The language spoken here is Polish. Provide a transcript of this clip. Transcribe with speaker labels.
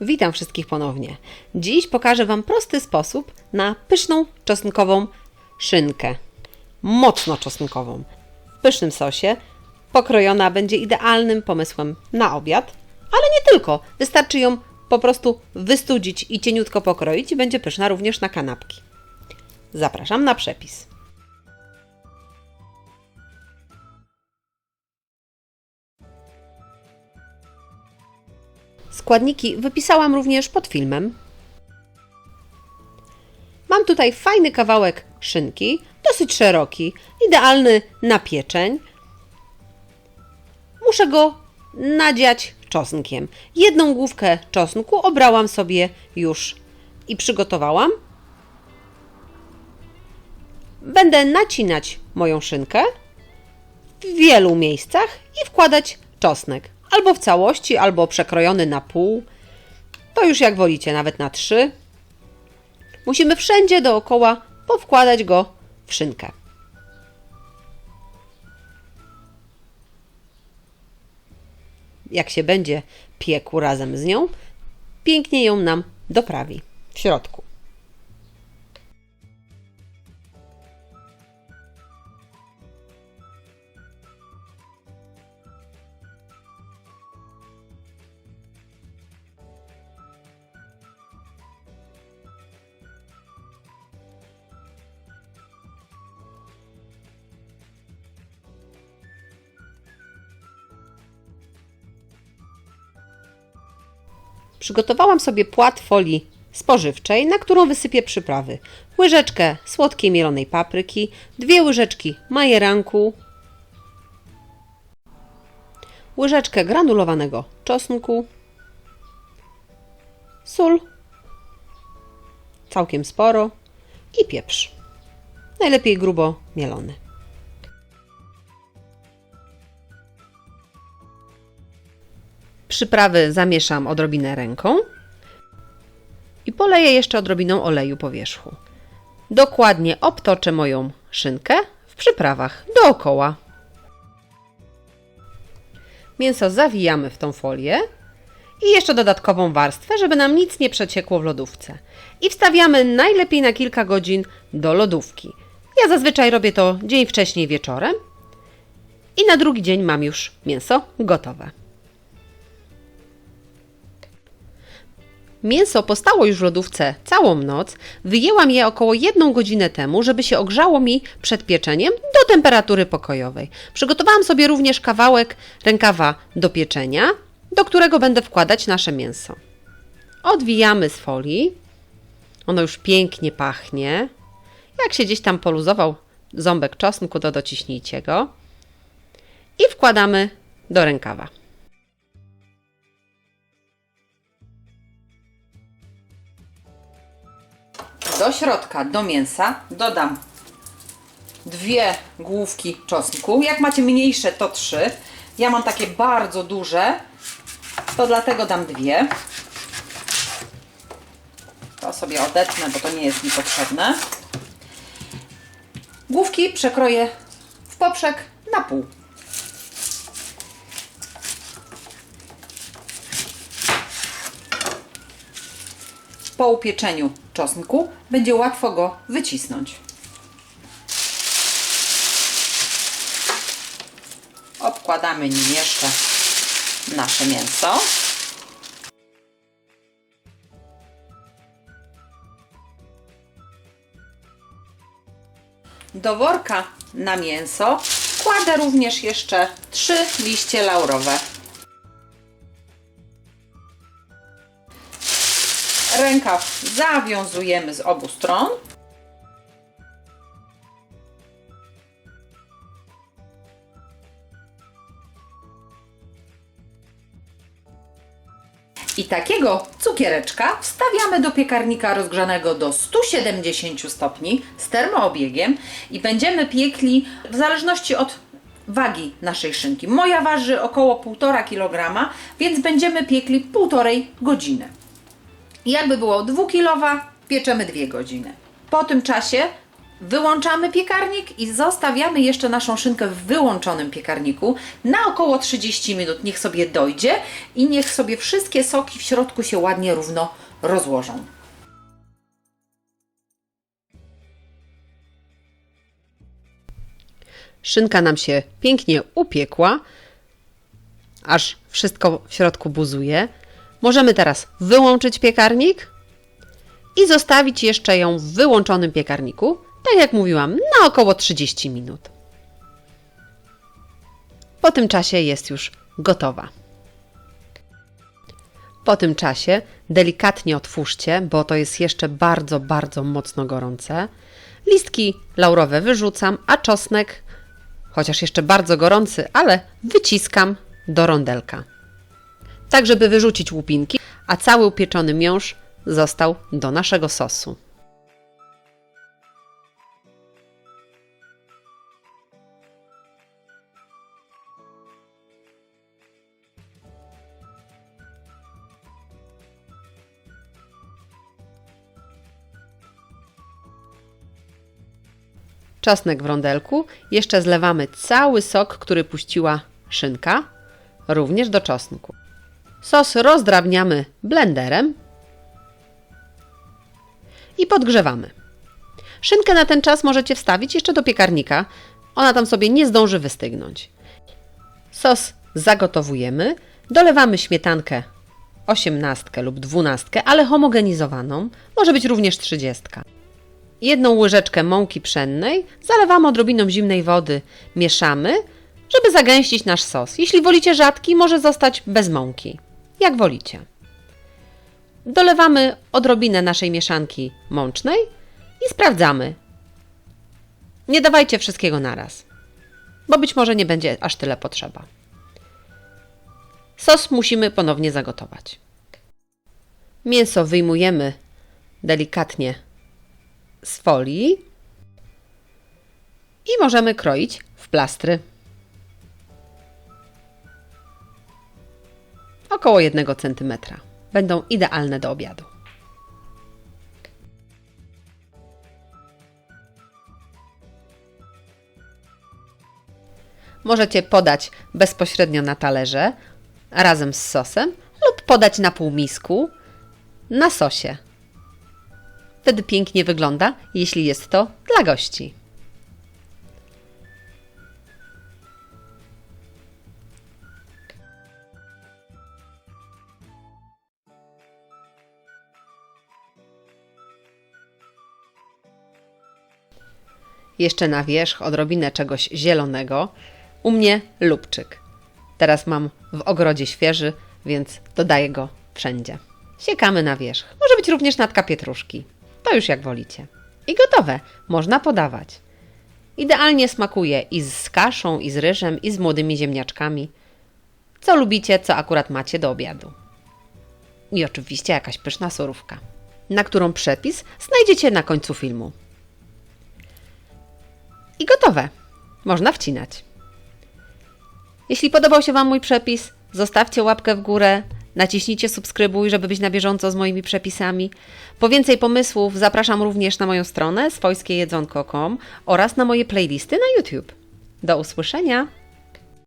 Speaker 1: Witam wszystkich ponownie. Dziś pokażę Wam prosty sposób na pyszną czosnkową szynkę. Mocno czosnkową. W pysznym sosie. Pokrojona będzie idealnym pomysłem na obiad, ale nie tylko. Wystarczy ją po prostu wystudzić i cieniutko pokroić i będzie pyszna również na kanapki. Zapraszam na przepis. Składniki wypisałam również pod filmem. Mam tutaj fajny kawałek szynki, dosyć szeroki, idealny na pieczeń. Muszę go nadziać czosnkiem. Jedną główkę czosnku obrałam sobie już i przygotowałam. Będę nacinać moją szynkę w wielu miejscach i wkładać czosnek. Albo w całości, albo przekrojony na pół. To już jak wolicie, nawet na trzy. Musimy wszędzie dookoła powkładać go w szynkę. Jak się będzie piekł razem z nią, pięknie ją nam doprawi w środku. Przygotowałam sobie płat folii spożywczej, na którą wysypię przyprawy. Łyżeczkę słodkiej mielonej papryki, dwie łyżeczki majeranku, łyżeczkę granulowanego czosnku, sól, całkiem sporo i pieprz. Najlepiej grubo mielony. Przyprawy zamieszam odrobinę ręką i poleję jeszcze odrobiną oleju po wierzchu. Dokładnie obtoczę moją szynkę w przyprawach dookoła. Mięso zawijamy w tą folię i jeszcze dodatkową warstwę, żeby nam nic nie przeciekło w lodówce. I wstawiamy najlepiej na kilka godzin do lodówki. Ja zazwyczaj robię to dzień wcześniej wieczorem i na drugi dzień mam już mięso gotowe. Mięso postało już w lodówce całą noc. Wyjęłam je około jedną godzinę temu, żeby się ogrzało mi przed pieczeniem do temperatury pokojowej. Przygotowałam sobie również kawałek rękawa do pieczenia, do którego będę wkładać nasze mięso. Odwijamy z folii. Ono już pięknie pachnie. Jak się gdzieś tam poluzował ząbek czosnku, to dociśnijcie go. I wkładamy do rękawa. Do środka, do mięsa dodam dwie główki czosnku. Jak macie mniejsze, to trzy. Ja mam takie bardzo duże, to dlatego dam dwie. To sobie odetnę, bo to nie jest mi potrzebne. Główki przekroję w poprzek na pół. Po upieczeniu czosnku będzie łatwo go wycisnąć. Obkładamy nim jeszcze nasze mięso. Do worka na mięso kładę również jeszcze trzy liście laurowe. Rękaw zawiązujemy z obu stron. I takiego cukiereczka wstawiamy do piekarnika rozgrzanego do 170 stopni z termoobiegiem i będziemy piekli w zależności od wagi naszej szynki. Moja waży około 1,5 kg, więc będziemy piekli półtorej godziny. Jakby było dwukilowa, pieczemy 2 godziny. Po tym czasie
Speaker 2: Wyłączamy piekarnik i zostawiamy jeszcze naszą szynkę w wyłączonym piekarniku na około 30 minut. Niech sobie dojdzie i niech sobie wszystkie soki w środku się ładnie równo rozłożą.
Speaker 1: Szynka nam się pięknie upiekła, aż wszystko w środku buzuje. Możemy teraz wyłączyć piekarnik i zostawić jeszcze ją w wyłączonym piekarniku, tak jak mówiłam, na około 30 minut. Po tym czasie jest już gotowa. Po tym czasie delikatnie otwórzcie, bo to jest jeszcze bardzo, bardzo mocno gorące. Listki laurowe wyrzucam, a czosnek, chociaż jeszcze bardzo gorący, ale wyciskam do rondelka. Tak, żeby wyrzucić łupinki, a cały upieczony miąższ został do naszego sosu. czosnek w rondelku, jeszcze zlewamy cały sok, który puściła szynka, również do czosnku. Sos rozdrabniamy blenderem i podgrzewamy. Szynkę na ten czas możecie wstawić jeszcze do piekarnika, ona tam sobie nie zdąży wystygnąć. Sos zagotowujemy, dolewamy śmietankę 18 lub 12, ale homogenizowaną, może być również 30. Jedną łyżeczkę mąki pszennej zalewamy odrobiną zimnej wody, mieszamy, żeby zagęścić nasz sos. Jeśli wolicie rzadki, może zostać bez mąki. Jak wolicie. Dolewamy odrobinę naszej mieszanki mącznej i sprawdzamy. Nie dawajcie wszystkiego naraz, bo być może nie będzie aż tyle potrzeba. Sos musimy ponownie zagotować. Mięso wyjmujemy delikatnie z folii i możemy kroić w plastry. Około 1 cm. Będą idealne do obiadu. Możecie podać bezpośrednio na talerze razem z sosem lub podać na półmisku na sosie. Wtedy pięknie wygląda, jeśli jest to dla gości. Jeszcze na wierzch odrobinę czegoś zielonego. U mnie lubczyk. Teraz mam w ogrodzie świeży, więc dodaję go wszędzie. Siekamy na wierzch. Może być również natka pietruszki. To już jak wolicie. I gotowe. Można podawać. Idealnie smakuje i z kaszą, i z ryżem, i z młodymi ziemniaczkami. Co lubicie, co akurat macie do obiadu. I oczywiście jakaś pyszna surówka, na którą przepis znajdziecie na końcu filmu. I gotowe. Można wcinać. Jeśli podobał się Wam mój przepis, zostawcie łapkę w górę, naciśnijcie subskrybuj, żeby być na bieżąco z moimi przepisami. Po więcej pomysłów zapraszam również na moją stronę swojskiejedzonko.com oraz na moje playlisty na YouTube. Do usłyszenia!